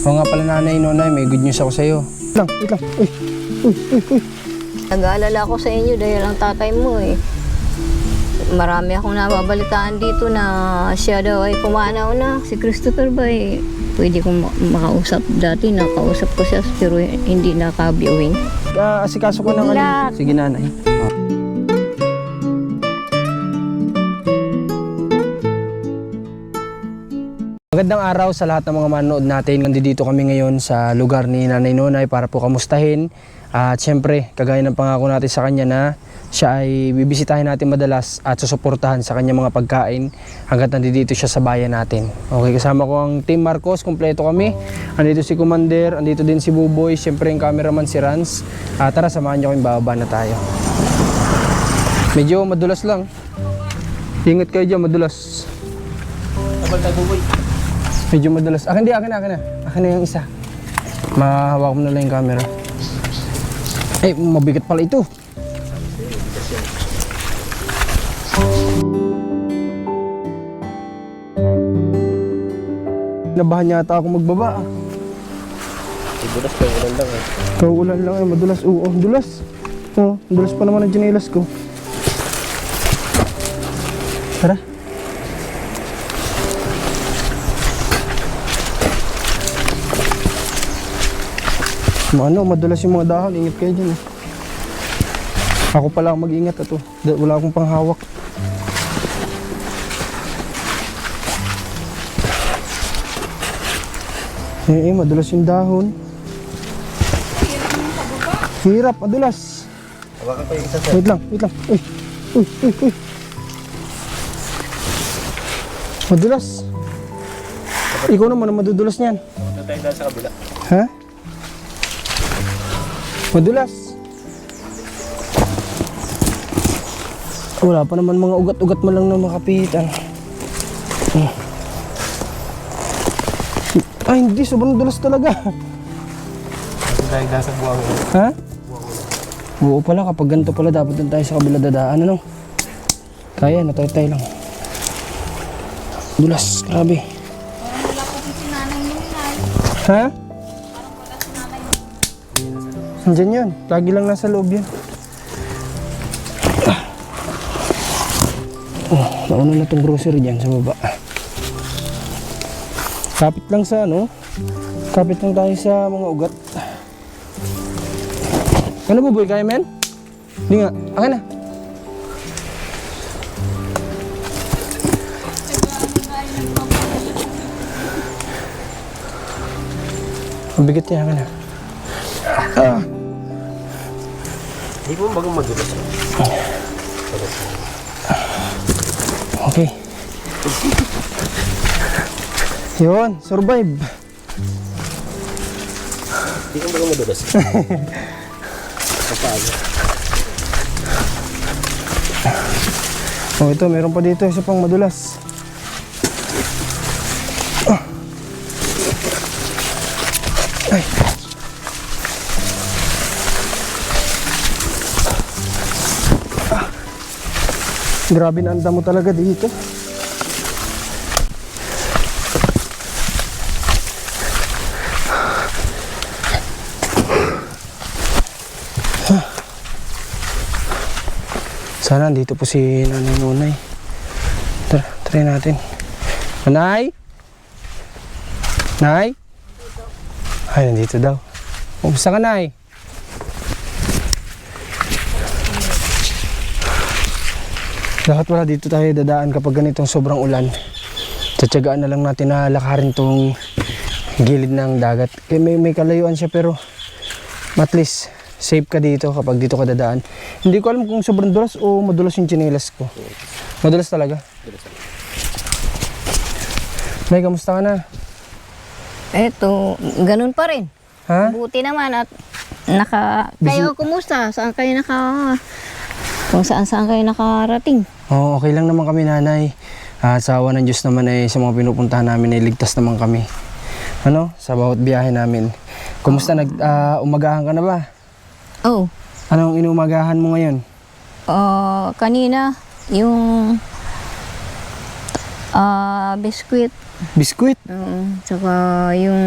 Oo nga pala nanay, nonay, may good news ako sa'yo. Lang, wait lang. Uy, uy, uy, uy. Nag-aalala ako sa inyo dahil ang tatay mo eh. Marami akong nababalitaan dito na siya daw ay pumanaw na. Si Christopher ba eh, pwede kong ma- makausap dati. Nakausap ko siya pero hindi nakabiuwing. Ah, asikaso ko ng ano. Sige nanay. Magandang araw sa lahat ng mga manood natin. Nandito kami ngayon sa lugar ni Nanay Nonay para po kamustahin. At syempre, kagaya ng pangako natin sa kanya na siya ay bibisitahin natin madalas at susuportahan sa kanya mga pagkain hanggat nandito siya sa bayan natin. Okay, kasama ko ang Team Marcos, kumpleto kami. Andito si Commander, andito din si Buboy, syempre yung cameraman si Rans. Ah, tara, samahan niyo kami, bababa na tayo. Medyo madulas lang. Ingat kayo dyan, madulas. Medyo madulas. Akin di, akin na, akin na. Akin na yung isa. Mahawak mo na lang yung camera. Eh, mabigat pala ito. Nabahan yata ako magbaba. Madulas pa ulan lang eh. Kauulan lang eh, madulas. Oo, dulas. Oo, dulas pa naman ang tsinelas ko. Tara. Ano, madulas yung mga dahon. Ingat kayo dyan eh. Ako pala ang mag-ingat ito. Wala akong panghawak. Eh, eh, madulas yung dahon. Hirap, madulas. Hawakan ko yung isa sir. Wait lang, wait lang. Uy, uy, uy, uy. Madulas. Ikaw naman ang madudulas niyan. Doon tayo sa kabila. Ha? Madulas. Wala pa naman mga ugat-ugat mo lang na makapitan. Hmm. Ay, hindi. Sobrang dulas talaga. Dahil sa buwang yun. Ha? Oo pala, kapag ganito pala, dapat doon tayo sa kabila dadaan, ano? Kaya, natay-tay lang. Dulas, grabe. Ha? Nandiyan yun. Lagi lang nasa loob yun. Ah. Oh, nauna na itong grocery dyan sa baba. Kapit lang sa ano, kapit lang tayo sa mga ugat. Ano ba boy, kaya men? Hindi nga, akin na. Ang bigat niya, na. Ah, Hindi mo bagang madulas. okay. Yun, survive. Hindi mo bagang madulas. Kapag. Oh, ito, meron pa dito isa pang madulas. Grabe na anda mo talaga dito. Sana dito po si Nanay Nunay. Tara, try natin. Nanay? Nay? Ay, nandito daw. Kumusta ka, Nay? Lahat wala dito tayo dadaan kapag ganitong sobrang ulan. Tsatsagaan na lang natin na lakarin tong gilid ng dagat. Eh, may, may kalayuan siya pero at least safe ka dito kapag dito ka dadaan. Hindi ko alam kung sobrang dulas o madulas yung chinelas ko. Madulas talaga. Nay, kamusta ka na? Eto, ganun pa rin. Ha? Buti naman at naka... Kayo, kumusta? Saan kayo naka... Kung saan saan kayo nakarating? Oo, okay lang naman kami nanay. At sa awa ng Diyos naman ay sa mga pinupuntahan namin ay ligtas naman kami. Ano? Sa bawat biyahe namin. Kumusta? Nag, ah, umagahan ka na ba? Oh, Anong inuumagahan mo ngayon? ah kanina, yung... ah biskwit. Biskuit. Oo, tsaka yung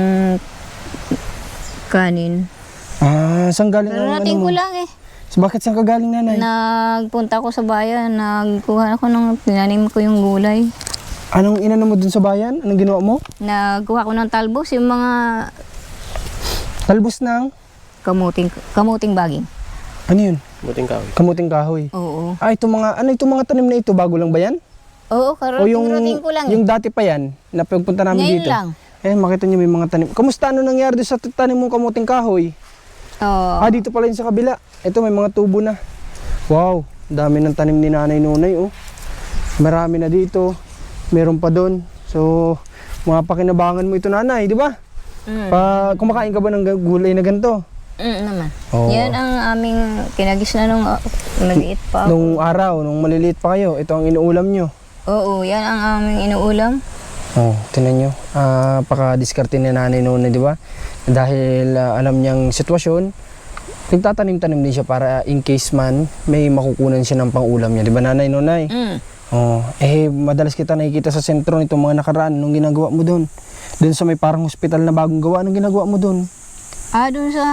kanin. Ah, saan galing Pero ang ano mo? ko lang eh. So, bakit saan ka galing nanay? Nagpunta ko sa bayan, nagkuha ako ng, tinanim ko yung gulay. Anong inano mo dun sa bayan? Anong ginawa mo? Nagkuha ko ng talbos, yung mga Talbos ng, kamuting, kamuting baging. ano yun? Buting kawin. Kamuting kahoy. Oo. Ah, itong mga, ano itong mga tanim na ito, bago lang ba yan? Oo, o yung, ko lang yung eh. dati pa yan, na pagpunta namin Ngayon dito. lang. Eh, makita niyo may mga tanim. Kamusta ano nangyari doon sa tanim mong kamuting kahoy? Oo. Ah, dito pala yun sa kabila. Ito, may mga tubo na. Wow, dami ng tanim ni Nanay Nunay, oh. Marami na dito. Meron pa doon. So, mga pakinabangan mo ito, Nanay, di ba? Mm. Pa, kumakain ka ba ng gulay na ganito? Mm, naman. Oo. Yan ang aming kinagis na nung uh, maliit pa. ako. Nung araw, nung maliliit pa kayo, ito ang inuulam nyo. Oo, yan ang aming inuulam. Oh, tinan nyo. Ah, paka-diskarte ni Nanay Nunay, di ba? Dahil ah, alam niyang sitwasyon, nagtatanim-tanim din siya para in case man may makukunan siya ng pangulam niya. Di ba, Nanay Nunay? Mm. Oh, eh madalas kita nakikita sa sentro nitong mga nakaraan nung ginagawa mo doon. Doon sa may parang hospital na bagong gawa, anong ginagawa mo doon? Ah, dun sa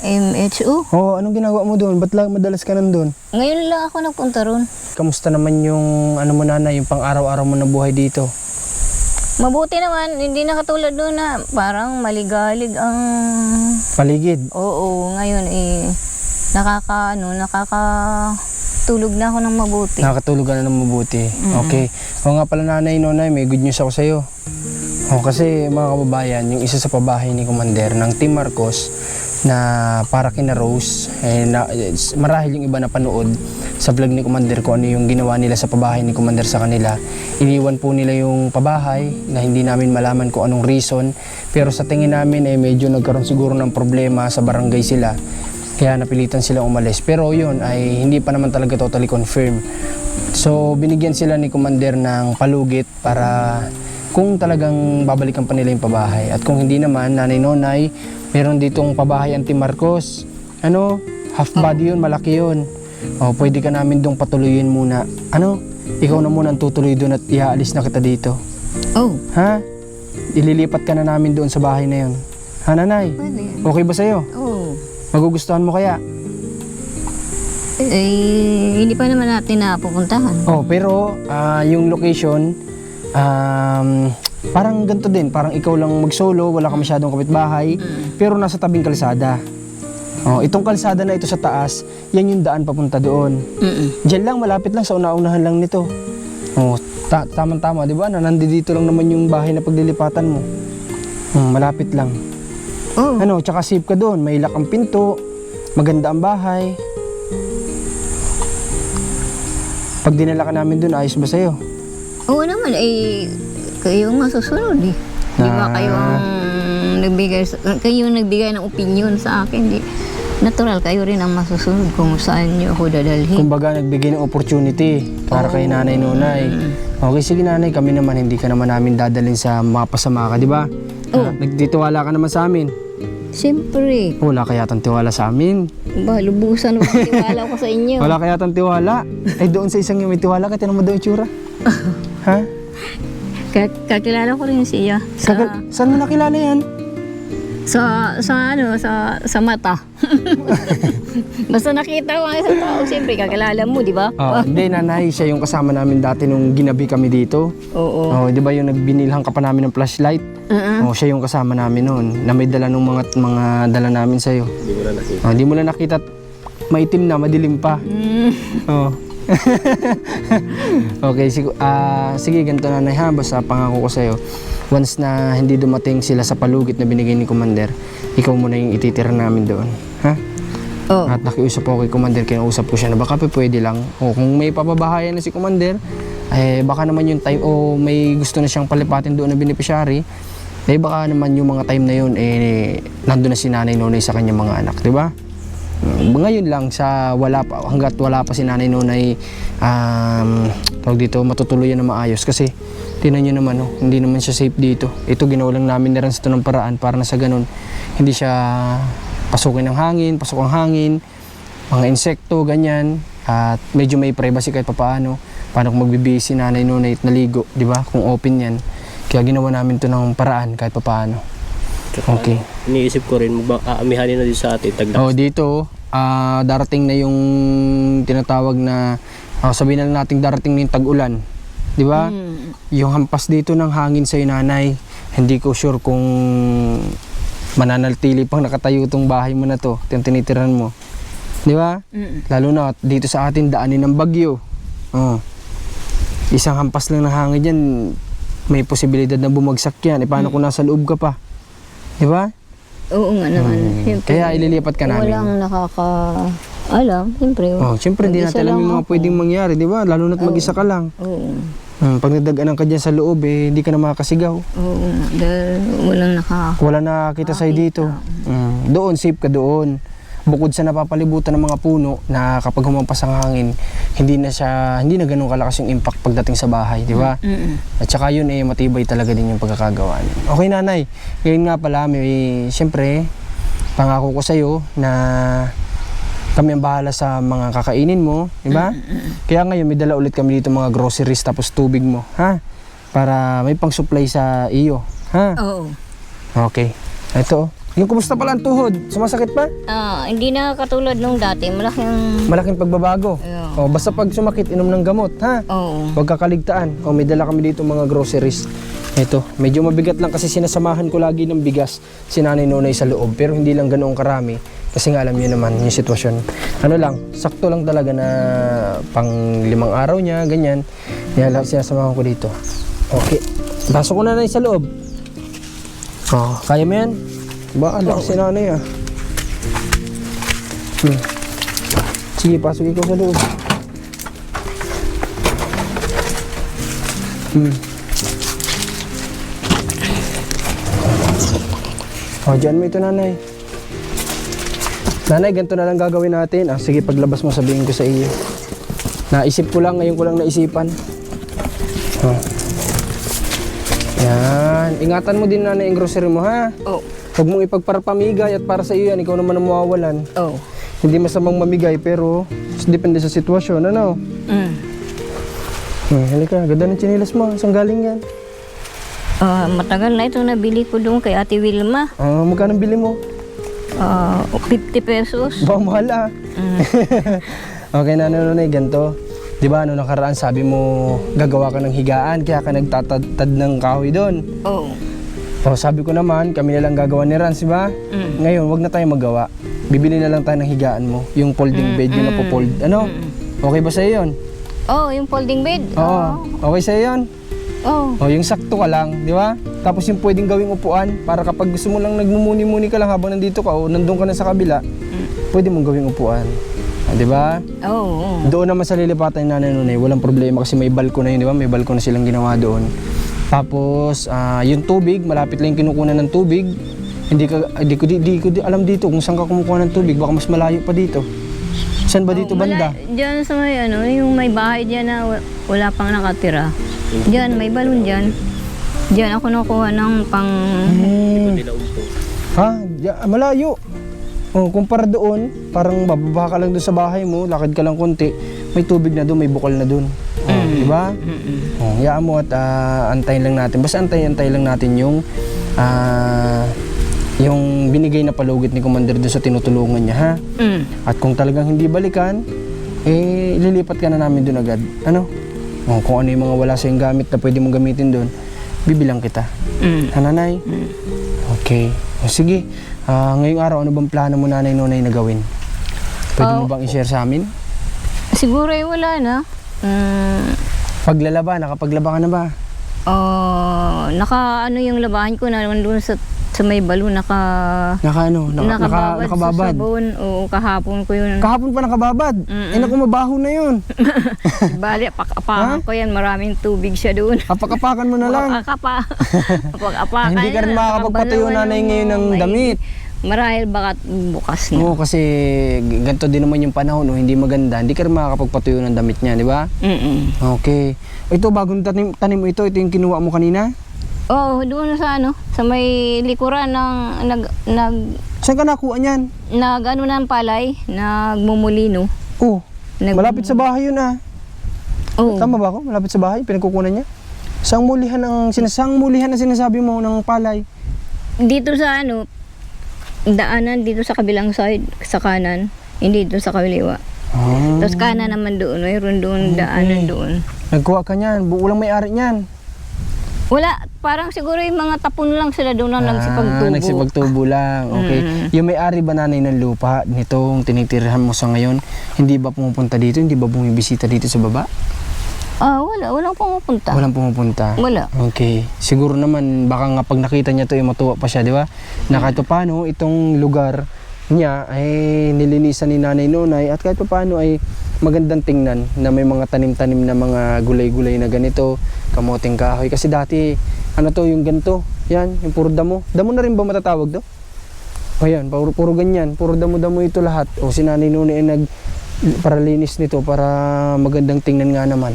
MHU. Oh, anong ginagawa mo doon? Ba't lang madalas ka nandun? Ngayon lang ako nagpunta ron. Kamusta naman yung ano mo nana, yung pang-araw-araw mo na buhay dito? Mabuti naman, hindi na katulad doon na parang maligalig ang... Paligid. Oo, ngayon eh, nakaka, ano, nakakatulog na ako ng mabuti. Nakakatulog ka na ng mabuti. Okay. O nga pala nanay, nonay, may good news ako sa'yo. O kasi mga kababayan, yung isa sa pabahay ni Commander ng Team Marcos na para kina Rose, eh, na, eh, marahil yung iba na panood sa vlog ni Commander kung ano yung ginawa nila sa pabahay ni Commander sa kanila. Iniwan po nila yung pabahay na hindi namin malaman kung anong reason. Pero sa tingin namin ay medyo nagkaroon siguro ng problema sa barangay sila. Kaya napilitan sila umalis. Pero yun ay hindi pa naman talaga totally confirm. So binigyan sila ni Commander ng palugit para kung talagang babalikan pa nila yung pabahay. At kung hindi naman, nanay-nonay, meron ditong pabahay Anti Marcos. Ano? Half body yun, malaki yun. O, pwede ka namin dong patuluyin muna. Ano? Ikaw na muna ang tutuloy doon at iaalis na kita dito. Oh, Ha? Ililipat ka na namin doon sa bahay na yun. Ha, nanay? pwede. Okay ba sa'yo? Oo. Magugustuhan mo kaya? Eh, hindi pa naman natin napupuntahan. Oh, pero ah, yung location um, parang ganito din, parang ikaw lang mag-solo, wala ka masyadong kapitbahay, pero nasa tabing kalsada. Oh, itong kalsada na ito sa taas, yan yung daan papunta doon. Mm-mm. Diyan lang, malapit lang sa una-unahan lang nito. Oh, ta- tama-tama, di ba? Na nandito lang naman yung bahay na paglilipatan mo. Hmm, malapit lang. Oh, Ano, tsaka safe ka doon, may lock ang pinto, maganda ang bahay. Pag dinala ka namin doon, ayos ba sa'yo? Oo naman, eh, kayo ang masusunod eh. Di ba Ah. kayo ang nagbigay, kayo ang nagbigay ng opinion sa akin, di. Natural, kayo rin ang masusunod kung saan niyo ako dadalhin. Kumbaga, nagbigay ng opportunity para kay nanay nunay. Okay, sige nanay, kami naman, hindi ka naman namin dadalhin sa mapasama ka, di ba? Oo. Ah, nagtitiwala ka naman sa amin. Siyempre, Wala kaya tang tiwala sa amin. ba, lubusan ang tiwala ko sa inyo. Wala kaya tang tiwala. Ay, doon sa isang yung may tiwala ka, tinan mo doon yung tsura. ha? Ka- kakilala ko rin siya. Sa, Kagal- saan mo nakilala yan? sa, sa ano, sa, sa mata. Basta nakita ko ang isang tao, siyempre kakilala mo, di ba? Oh, hindi, nanay, siya yung kasama namin dati nung ginabi kami dito. Oo. Oh, di ba yung nagbinilhan ka pa namin ng flashlight? Uh-uh. Oh, siya yung kasama namin noon na may dala ng mga mga dala namin sa iyo. Hindi ko na nakita. Oh, di mo lang nakita at maitim na, madilim pa. Mm. Oh. okay, sig- ah, sige, ganito na ha, basta pangako ko sa iyo. Once na hindi dumating sila sa palugit na binigay ni Commander, ikaw muna yung ititira namin doon. Ha? Oh. At nakiusap ako kay Commander, kinausap ko siya na baka pwede lang. O kung may papabahayan na si Commander, eh baka naman yung time, o may gusto na siyang palipatin doon na beneficiary, eh baka naman yung mga time na yun, eh nandun na si nanay nonay sa kanyang mga anak, di ba? Ngayon lang sa wala pa hangga't wala pa si Nanay Nonay um tawag dito matutuluyan na maayos kasi tingnan niyo naman oh, hindi naman siya safe dito. Ito ginawa lang namin na rin sa ng paraan para na sa ganun hindi siya pasukin ng hangin, pasok ang hangin, mga insekto ganyan at medyo may privacy kahit papaano. Paano kung magbibihis si Nanay Nonay at naligo, di ba? Kung open yan. Kaya ginawa namin to ng paraan kahit papaano. Tsaka, Okay. Iniisip ko rin, aamihanin na din sa atin. Tagda. Oh, dito, ah, darating na yung tinatawag na ah, sabihin na lang nating darating na yung tag-ulan. 'Di ba? Mm. Yung hampas dito ng hangin sa nanay, hindi ko sure kung mananatili pang nakatayo tong bahay mo na to, yung tinitiran mo. 'Di ba? Mm. Lalo na dito sa atin daanin ng bagyo. Oh. Isang hampas lang ng hangin diyan, may posibilidad na bumagsak yan. E paano kung nasa loob ka pa? 'Di ba? Oo nga naman. Hmm. Siyempre, Kaya ililipat ka namin. Walang nakaka... Alam, siyempre. Oh, siyempre hindi natin alam yung mga pwedeng mangyari, 'di ba? Lalo na't mag-isa ka lang. Oo. Hmm, pag nadaganan ka dyan sa loob, eh, hindi ka na makakasigaw. Oo. Dahil walang nakaka... Wala nakakita sa'yo dito. Mm, doon, safe ka doon. Bukod sa napapalibutan ng mga puno na kapag humampas ang hangin, hindi na siya, hindi na ganun kalakas yung impact pagdating sa bahay, di ba? Mm-mm. At saka yun eh, matibay talaga din yung pagkakagawa. Okay nanay, ngayon nga pala, may, siyempre, pangako ko sa'yo na kami ang bahala sa mga kakainin mo, di ba? Kaya ngayon may dala ulit kami dito mga groceries tapos tubig mo, ha? Para may pang-supply sa iyo, ha? Oo. Okay. Ito. Oh. Yung kumusta pala ang tuhod? Sumasakit pa? Ah, hindi na katulad nung dati. Malaking... Malaking pagbabago. Yeah. Oh, basta pag sumakit, inom ng gamot, ha? Oo. Huwag kakaligtaan. O, may dala kami dito mga groceries. Ito, medyo mabigat lang kasi sinasamahan ko lagi ng bigas si nanay nonay sa loob. Pero hindi lang ganoong karami. Kasi nga alam niyo naman yung sitwasyon. Ano lang, sakto lang talaga na pang limang araw niya, ganyan. Kaya lang sinasamahan ko dito. Okay. Pasok ko na na sa loob. Oh, kaya mo yan? Ba, ala si nanay ah. Hmm. Sige, pasok ikaw sa loob. Hmm. O, dyan mo ito, nanay. Nanay, ganito na lang gagawin natin. Ah, sige, paglabas mo, sabihin ko sa iyo. Naisip ko lang, ngayon ko lang naisipan. Oh. Yan. Ingatan mo din, nanay, ang grocery mo, ha? Oo. Huwag mong ipagparapamigay at para sa iyo yan, ikaw naman ang mawawalan. Oo. Hindi masamang mamigay, pero depende sa sitwasyon, ano? Mm. Hmm, halika, ganda ng chinilas mo. Saan galing yan? Ah, matagal na ito nabili ko doon kay Ate Wilma. Ah, magkano bili mo? Ah, 50 pesos. Ba, mahal ah. Mm. Okay na, ano, na, ganito. Di ba, ano nakaraan, sabi mo, gagawa ka ng higaan, kaya ka nagtatad ng kahoy doon. Oo. O, sabi ko naman, kami na lang gagawa ni Rans, di ba? Mm. Ngayon, wag na tayo magawa. Bibili na lang tayo ng higaan mo. Yung folding bed, yung napopold. Ano? Okay ba sa'yo yun? Oh, yung folding bed. Oo. Okay sa'yo yun? Oh. O, yung sakto ka lang, di ba? Tapos yung pwedeng gawing upuan, para kapag gusto mo lang nagmumuni-muni ka lang habang nandito ka o nandun ka na sa kabila, pwede mong gawing upuan. Ah, di ba? Oo. Doon naman sa lilipatan ni nanay nunay, walang problema kasi may balko na yun, di ba? May balko na silang ginawa doon. Tapos, ah, yung tubig, malapit lang yung kinukunan ng tubig. Hindi ka, hindi ko, di, di ko di alam dito kung saan ka kumukuha ng tubig, baka mas malayo pa dito. Saan ba dito banda? Wala, diyan sa may ano, yung may bahay diyan na wa- wala pang nakatira. Diyan, may balon diyan. Diyan ako nakuha ng pang... Hmm. Ha? Diya- ah, malayo. Oh, kumpara doon, parang bababa ka lang doon sa bahay mo, lakad ka lang konti, may tubig na doon, may bukal na doon. Oh, Di ba? Oh, hayaan mo at ah, antayin lang natin. Basta antayin-antayin lang natin yung ah, yung binigay na palugit ni Commander doon sa tinutulungan niya, ha? Mm. At kung talagang hindi balikan, eh, ililipat ka na namin doon agad. Ano? Oh, kung ano yung mga wala sa gamit na pwede mong gamitin doon, bibilang kita. Mm. Ha, nanay? Okay. O, sige. Ah, ngayong araw, ano bang plano mo nanay nonay na gawin? Pwede mo Oh. bang i-share sa amin? Siguro eh, wala na. Mm. Paglalaba, nakapaglaba ka na ba? Oh, naka ano yung labahan ko na doon sa sa may balon naka Naka ano? Naka, naka, nakababad, nakababad. sa sabon. Oo, kahapon ko yun. Kahapon pa nakababad. Eh naku, mabaho na yun. Bali, pakapakan ko yan. Maraming tubig siya doon. Apakapakan mo na lang. Apakapa. Apakapakan. Hindi ka rin makakapagpatayo nanay ngayon ng damit. Marahil baka bukas na. Oo, kasi ganito din naman yung panahon, no? hindi maganda. Hindi ka rin makakapagpatuyo ng damit niya, di ba? Mm-mm. Okay. Ito, bagong tanim, tanim mo ito, ito yung kinuha mo kanina? Oh, doon sa ano, sa may likuran ng nag nag Saan ka nakuha niyan? nag ano ng palay, nagmumulino. Oh, Nag- malapit sa bahay yun ah. Oh. Tama ba ako? Malapit sa bahay, pinagkukunan niya? Saan mulihan ang sinasang mulihan na sinasabi mo ng palay? dito sa ano, daanan dito sa kabilang side, sa kanan, hindi dito sa kaliwa. Ah, Tapos kanan naman doon, mayroon doon, daanan doon. nagkuha ka niyan. Bu- Walang may-ari niyan. Wala, parang siguro yung mga tapon lang sila doon na Ah, nagsipagtubo. nagsipagtubo lang. Okay. Mm. Yung may-ari ba nanay ng lupa nitong tinitirhan mo sa ngayon, hindi ba pumupunta dito? Hindi ba bumibisita dito sa baba? Ah, wala, walang pumupunta. Walang pumupunta. Wala. Okay. Siguro naman, baka nga pag nakita niya to, eh, matuwa pa siya, di ba? Na kahit pa paano, itong lugar niya ay nilinisan ni Nanay Nonay at kahit pa paano ay magandang tingnan na may mga tanim-tanim na mga gulay-gulay na ganito, kamoting kahoy. Kasi dati, ano to, yung ganito, yan, yung puro damo. Damo na rin ba matatawag to? O yan, puro, puro ganyan, puro damo-damo ito lahat. O si Nanay Nonay ay nag para linis nito, para magandang tingnan nga naman.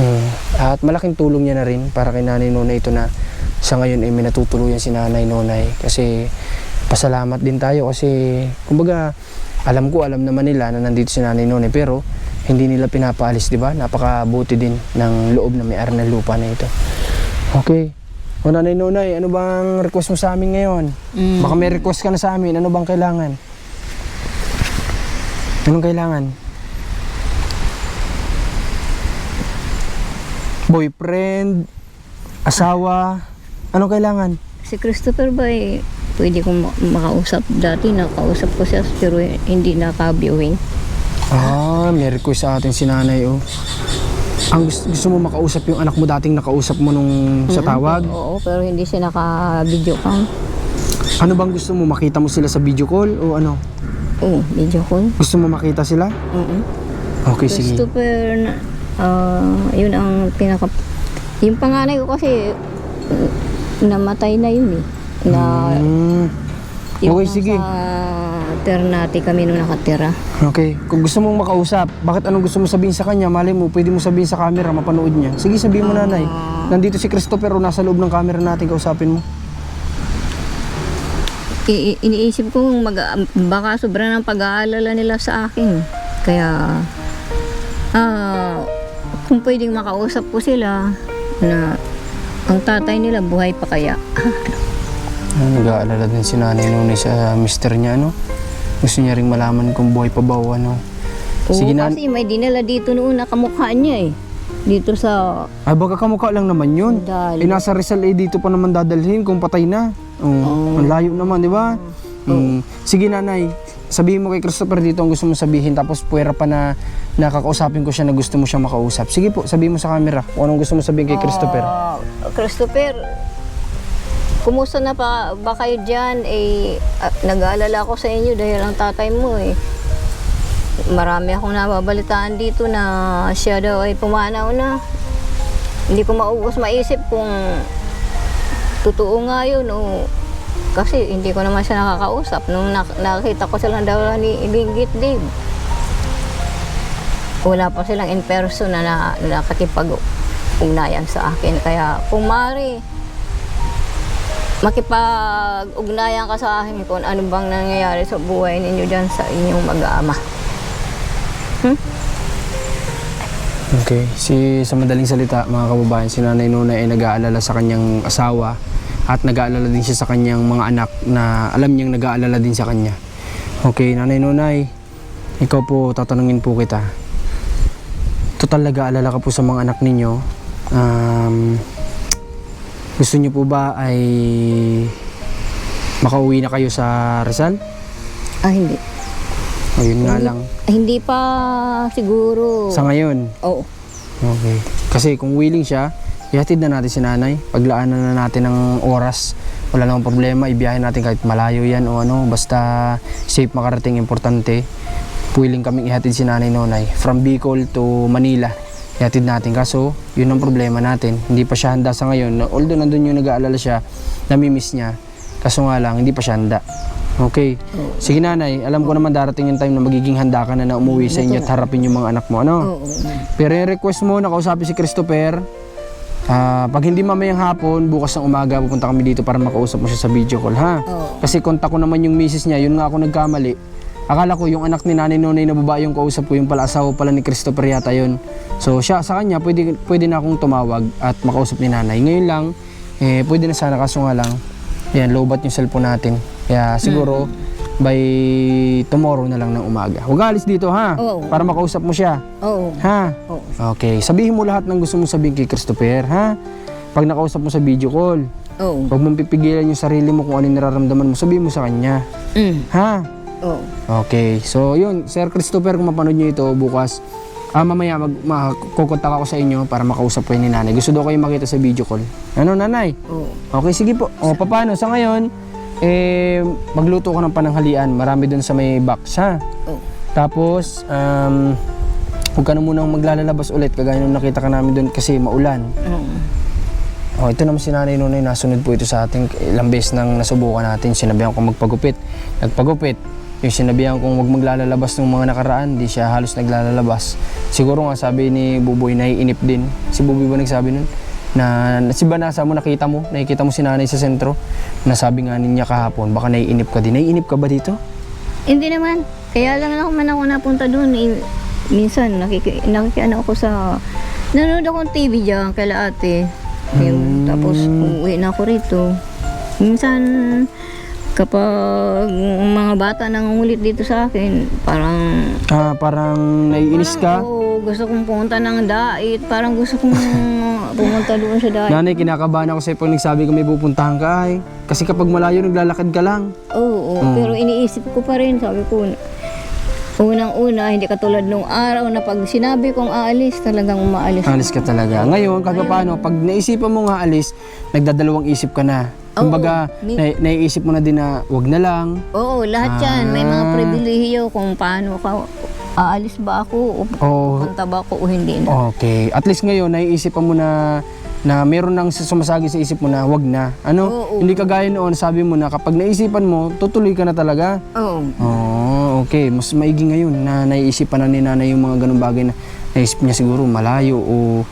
Mm. At malaking tulong niya na rin para kay Nanay Nonay ito na sa ngayon ay may natutuluyan si Nanay Nonay. Kasi pasalamat din tayo kasi kumbaga alam ko alam naman nila na nandito si Nanay Nonay pero hindi nila pinapaalis di ba? Napakabuti din ng loob na may-ari ng lupa na ito. Okay. O Nanay Nonay ano bang request mo sa amin ngayon? Mm. baka may request ka na sa amin. Ano bang kailangan? Anong kailangan boyfriend, asawa, anong kailangan? Si Christopher ba eh, pwede kong ma- makausap. Dati nakausap ko siya pero hindi naka-viewing. Ah, may request sa atin si nanay, oh. Ang gusto, gusto mo makausap yung anak mo dating nakausap mo nung sa tawag? Oo, pero hindi siya naka-video cam. Ano bang gusto mo? Makita mo sila sa video call o ano? Oo, video call. Gusto mo makita sila? Oo. Okay, sige. Christopher, na- ah, yun ang pinaka... Yung panganay ko kasi, uh, namatay na yun eh. Na, yung Okay, sige. Sa Ternate kami nung nakatira. Okay. Kung gusto mong makausap, bakit anong gusto mo sabihin sa kanya? Malay mo, pwede mo sabihin sa camera, mapanood niya. Sige, sabihin mo nanay. Nandito si Christopher, oh, nasa loob ng camera natin, kausapin mo. I- iniisip ko mag baka sobra ng pag-aalala nila sa akin. Kaya ah kung pwedeng makausap ko sila na ang tatay nila buhay pa kaya. Ah, Nag-aalala din si nanay noon sa mister niya, ano? Gusto niya ring malaman kung buhay pa ba o ano. Sige Oo, na. kasi may dinala dito noon na kamukha niya eh. Dito sa Ay, baka kamukha lang naman yun. Dali. Eh, nasa Rizal eh, dito pa naman dadalhin kung patay na. Oh, Ang layo naman, di ba? Mm. Sige nanay, sabihin mo kay Christopher dito ang gusto mo sabihin tapos puwera pa na nakakausapin ko siya na gusto mo siya makausap. Sige po, sabihin mo sa camera kung anong gusto mo sabihin kay Christopher. Ah, Christopher, kumusta na pa ba kayo dyan? Eh, ah, nag-aalala ako sa inyo dahil ang tatay mo eh. Marami akong nababalitaan dito na siya daw ay pumanaw na. Hindi ko maubos maisip kung totoo nga yun o kasi hindi ko naman siya nakakausap. Nung nak- nakita ko silang daw ni Binggit Dave, wala pa silang in person na, na nakakipag-ugnayan sa akin. Kaya kung mari, makipag-ugnayan ka sa akin kung ano bang nangyayari sa buhay ninyo dyan sa inyong mag-ama. Okay. Si, sa madaling salita, mga kababayan, si Nanay Nuna ay nag-aalala sa kanyang asawa at nag-aalala din siya sa kanyang mga anak na alam niyang nag-aalala din sa kanya. Okay, Nanay Nunay, ikaw po, tatanungin po kita. Total nag-aalala ka po sa mga anak ninyo. Um, gusto niyo po ba ay makauwi na kayo sa Rizal? Ah, hindi. O yun nga lang. Hindi pa siguro. Sa ngayon, Oo. Okay. Kasi kung willing siya, ihatid na natin si nanay. Paglaanan na natin ng oras. Wala namang problema. Ibiyahin natin kahit malayo yan o ano. Basta safe makarating, importante. Willing kaming ihatid si nanay nonay. From Bicol to Manila. Ihatid natin. Kaso, yun ang problema natin. Hindi pa siya handa sa ngayon. Although nandun yung nag-aalala siya, namimiss niya. Kaso nga lang, hindi pa siya handa. Okay. Sige nanay, alam ko naman darating yung time na magiging handa ka na na umuwi sa inyo at harapin yung mga anak mo. Ano? Pero yung request mo, nakausapin si Christopher. Ah, pag hindi mamayang hapon, bukas ng umaga, pupunta kami dito para makausap mo siya sa video call, ha? Oo. Kasi kontak ko naman yung misis niya, yun nga ako nagkamali. Akala ko yung anak ni Nanay Nonay na babae yung kausap ko, yung pala asawa pala ni Christopher yata yun. So siya, sa kanya, pwede, pwede na akong tumawag at makausap ni Nanay. Ngayon lang, eh, pwede na sana kaso nga lang, Yan, lowbat yung cellphone natin. Kaya siguro, by tomorrow na lang ng umaga. Huwag alis dito ha, Oo. para makausap mo siya. Oo. Ha? Oo. Okay, sabihin mo lahat ng gusto mong sabihin kay Christopher, ha? Pag nakausap mo sa video call, Oo. huwag mong pipigilan yung sarili mo kung ano yung nararamdaman mo, sabihin mo sa kanya. Mm. Ha? Oo. Okay, so yun, Sir Christopher, kung mapanood nyo ito bukas, ah, mamaya mag, makukontak ako sa inyo para makausap kayo ni nanay. Gusto daw kayo makita sa video call. Ano, nanay? Oo. Okay, sige po. O, paano? Sa ngayon, eh, magluto ko ng pananghalian. Marami dun sa may box, ha? Oo. Tapos, um, huwag ka na munang maglalabas ulit kagaya nung nakita ka namin doon kasi maulan. Oo. Oh, ito naman si Nanay Nonoy, nasunod po ito sa ating ilang beses nang nasubukan natin. Sinabihan kong magpagupit. Nagpagupit. Yung sinabihan kong huwag maglalabas ng mga nakaraan, di siya halos naglalabas. Siguro nga sabi ni Buboy, naiinip din. Si Buboy ba nagsabi nun? Na, si Banasa mo, nakita mo, nakikita mo si Nanay sa sentro. Nasabi nga niya kahapon, baka naiinip ka din. Naiinip ka ba dito? Hindi naman. Kaya lang ako man ako napunta doon. Eh, minsan, nakiki, nakikiano ako sa... Nanonood akong TV dyan, kaila ate. Yun, Tapos, uuwi na ako rito. Minsan, kapag mga bata nangungulit dito sa akin, parang... Ah, parang naiinis ka? Oo, gusto kong pumunta ng dait. Parang gusto kong pumunta doon sa dait. Nanay, kinakabahan ako sa'yo pag nagsabi ko may pupuntahan ka ay. Kasi kapag malayo, naglalakad ka lang. Oo, Mm. pero iniisip ko pa rin, sabi ko, unang-una, hindi katulad nung araw na pag sinabi kong aalis, talagang umaalis. Alis ka talaga. Ngayon, kahit paano, pag naisipan mo nga alis, nagdadalawang isip ka na. Oo, Kumbaga, na- naiisip mo na din na wag na lang. Oo, lahat yan. May mga Ah. pribilehiyo kung paano ka, aalis ba ako, o O, punta ba ako o hindi na. okay. At least ngayon, naiisipan mo na na meron nang sumasagi sa isip mo na wag na. Ano? Oo. Hindi kagaya noon, sabi mo na kapag naisipan mo, tutuloy ka na talaga. Oo. Oh, okay. Mas maigi ngayon na naiisipan na ni nanay yung mga ganung bagay na naisip niya siguro malayo o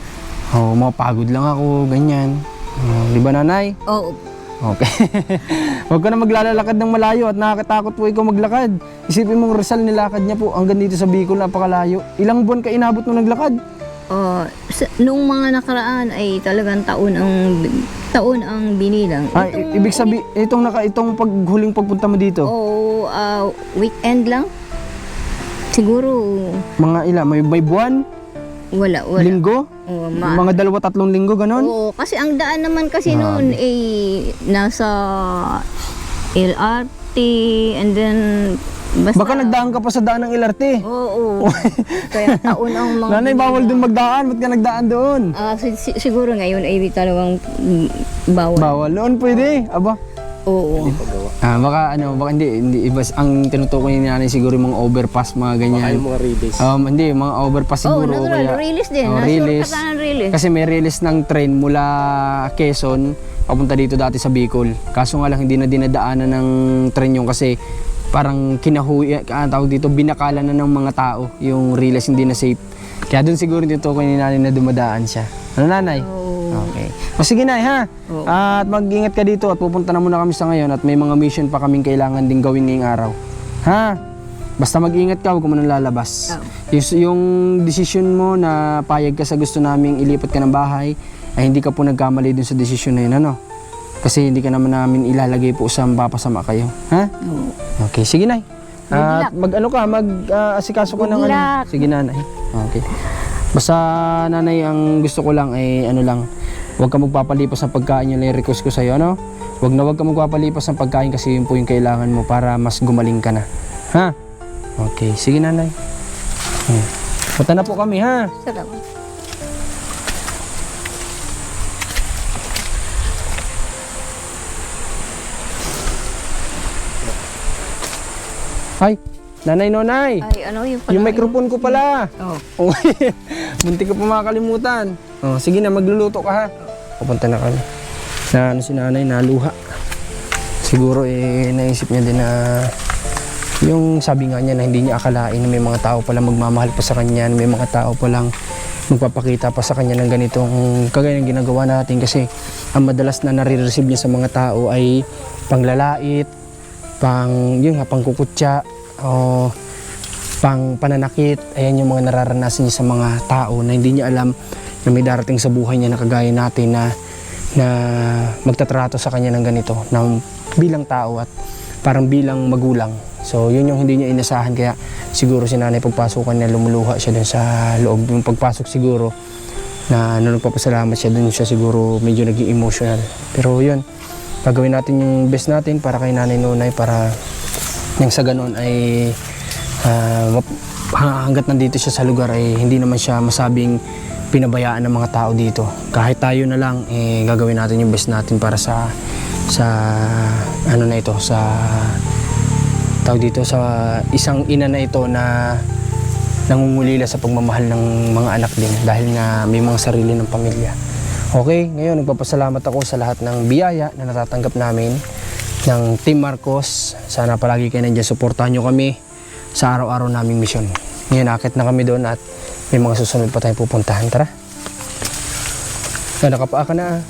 oh, mapagod lang ako, ganyan. Oh, di ba nanay? Oo. Okay. Huwag ka na maglalakad ng malayo at nakakatakot po ikaw maglakad. Isipin mong Rizal nilakad niya po hanggang dito sa Bicol, napakalayo. Ilang buwan ka inabot nung naglakad? Oh, sa- nung mga nakaraan ay talagang taon ang taon ang binilang. Ay, i- ibig sabihin, itong, naka, itong paghuling pagpunta mo dito, Oo, ah, weekend lang. Siguro mga ilan, may, may buwan, wala, wala. linggo, Oo, ma- mga dalawa, tatlong linggo, ganon? Oo, kasi ang daan naman kasi noon ay nasa LRT and then basta Baka nagdaan ka pa sa daan ng LRT. Oo. kaya taon ang mga Nanay, bawal dun magdaan. Ba't ka nagdaan doon? Ah, si- si- siguro ngayon ay talagang mm, bawal. Bawal. Noon pwede. Aba. Oo. Ah, baka ano, baka hindi, hindi iba, ang tinutukoy ni nanay siguro yung mga overpass, mga ganyan. Baka yung mga release. Um, hindi, mga overpass Oo, siguro. o natural. kaya- release din. Oh, Oh, release. Nasulat ka ng release. Kasi may release ng train mula Quezon papunta dito dati sa Bicol. Kaso nga lang hindi na dinadaanan ng train yung kasi parang kinahuya, ah, tawag dito, binakalan na ng mga tao yung release hindi na safe. Kaya doon siguro dito ko ni nanay na dumadaan siya. Ano nanay? Oo. Okay. O sige nay ha. Oo. At mag-ingat ka dito at pupunta na muna kami sa ngayon at may mga mission pa kaming kailangan ding gawin ngayong araw. Ha? Basta mag-ingat ka, huwag ka muna lalabas. Yung, yung decision mo na payag ka sa gusto naming ilipat ka ng bahay, ay hindi ka po nagkamali dun sa decision na yun, ano? Kasi hindi ka naman namin ilalagay po sa mapapasama kayo. Ha? Oo. Okay, sige nay. At mag ano ka, mag ah, asikaso ka ng Good ano. luck. Sige nanay. Okay. Basta nanay, ang gusto ko lang ay ano lang, huwag ka magpapalipas ng pagkain yung request ko sa'yo, ano? Huwag na huwag ka magpapalipas ng pagkain kasi yun po yung kailangan mo para mas gumaling ka na. Ha? Okay, sige nanay. Hmm. Punta na po kami, ha? Salamat. Ay, nanay nonay. Ay, ano yung pala? Yung microphone ko pala. Oh. Oh, Munti ko pa makakalimutan. Oh, sige na, magluluto ka ha. Pupunta na kami. Na ano si nanay, naluha. Siguro eh, naisip niya din na yung sabi nga niya na hindi niya akalain na may mga tao palang magmamahal pa sa kanya, na may mga tao palang magpapakita pa sa kanya ng ganitong kagaya ng ginagawa natin kasi ang madalas na nare-receive niya sa mga tao ay panglalait, pang yun nga pangkukutya o pang pananakit. Ayan yung mga nararanasan niya sa mga tao na hindi niya alam na may darating sa buhay niya na kagaya natin na na magtatrato sa kanya ng ganito na bilang tao at parang bilang magulang. So yun yung hindi niya inasahan kaya siguro si nanay pagpasukan niya lumuluha siya dun sa loob. Yung pagpasok siguro na nung nagpapasalamat siya dun siya siguro medyo naging emotional. Pero yun, gagawin natin yung best natin para kay nanay nonay para yung sa ganun ay ha- hanggat nandito siya sa lugar ay hindi naman siya masabing pinabayaan ng mga tao dito. Kahit tayo na lang, eh, gagawin natin yung best natin para sa sa ano na ito, sa tawag dito sa isang ina na ito na nangungulila sa pagmamahal ng mga anak din dahil nga may mga sarili ng pamilya. Okay, ngayon nagpapasalamat ako sa lahat ng biyaya na natatanggap namin ng Team Marcos. Sana palagi kayo nandiyan. Suportahan nyo kami sa araw-araw naming misyon. Ngayon, akit na kami doon at may mga susunod pa tayong pupuntahan. Tara. Ah, nakapaa ka na. ah.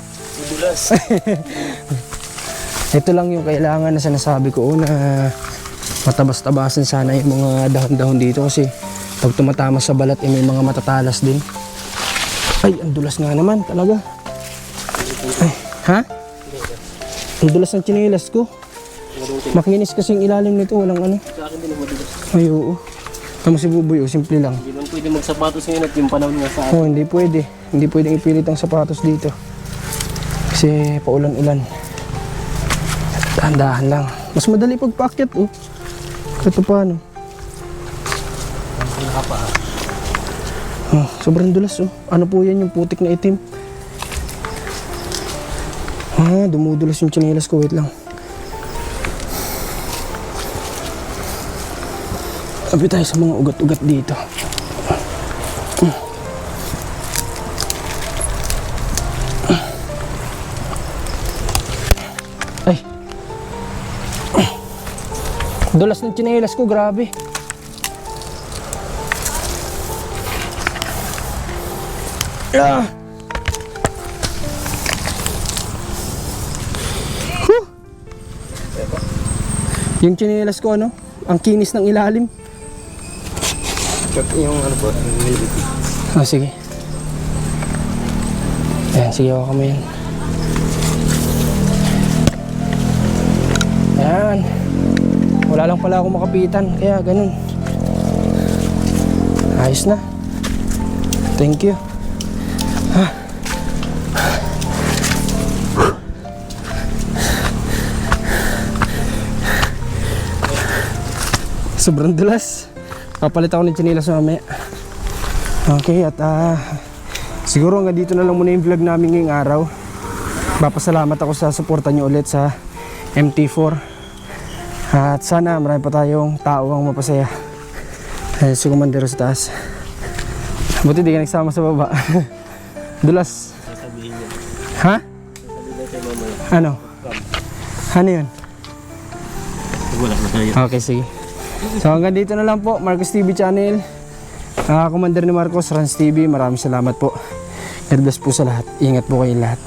Ito lang yung kailangan na sinasabi ko na matabas-tabasan sana yung mga dahon-dahon dito kasi pag tumatama sa balat eh, may mga matatalas din. Ay, ang dulas nga naman talaga. Ay, ha? Ang dulas ng tsinelas ko. Makinis kasing ilalim nito, walang ano. Sa akin din ang madulas. Ay, oo. Kamu si Buboy, oh, simple lang. Hindi man pwede magsapatos ngayon at yung panahon nga sa akin. Oh, hindi pwede. Hindi pwedeng ipilit ang sapatos dito. Kasi paulan-ulan. Dahan-dahan lang. Mas madali pagpaakyat, oh. Pa paano. Oh, sobrang dulas, oh. Ano po yan yung putik na itim? Ah, dumudulas yung tsinelas ko. Wait lang. Sabi tayo sa mga ugat-ugat dito. Ay. Dulas ng tsinelas ko, grabe. Ah. Yung tsinelas ko, ano? Ang kinis ng ilalim. Yung ano po, Ah, sige. Ayan, sige ako mo yan. Ayan. Wala lang pala ako makapitan, kaya ganun. Ayos na. Thank you. Ha. Sobrang dulas. Papalit ako ng chinilas mamaya. Okay, at ah, siguro hanggang dito na lang muna yung vlog namin ngayong araw. Papasalamat ako sa suporta nyo ulit sa MT4. At sana marami pa tayong tao ang mapasaya. Ayun, si Commander sa taas. Buti di ka nagsama sa baba. Dulas. sasabihin niya. Ha? Sasabihin. Ano? Ano yun? Wala na. Okay, sige. So hanggang dito na lang po, Marcos TV channel. Ah, Commander ni Marcos, Rans TV, maraming salamat po. God bless po sa lahat. Ingat po kayong lahat.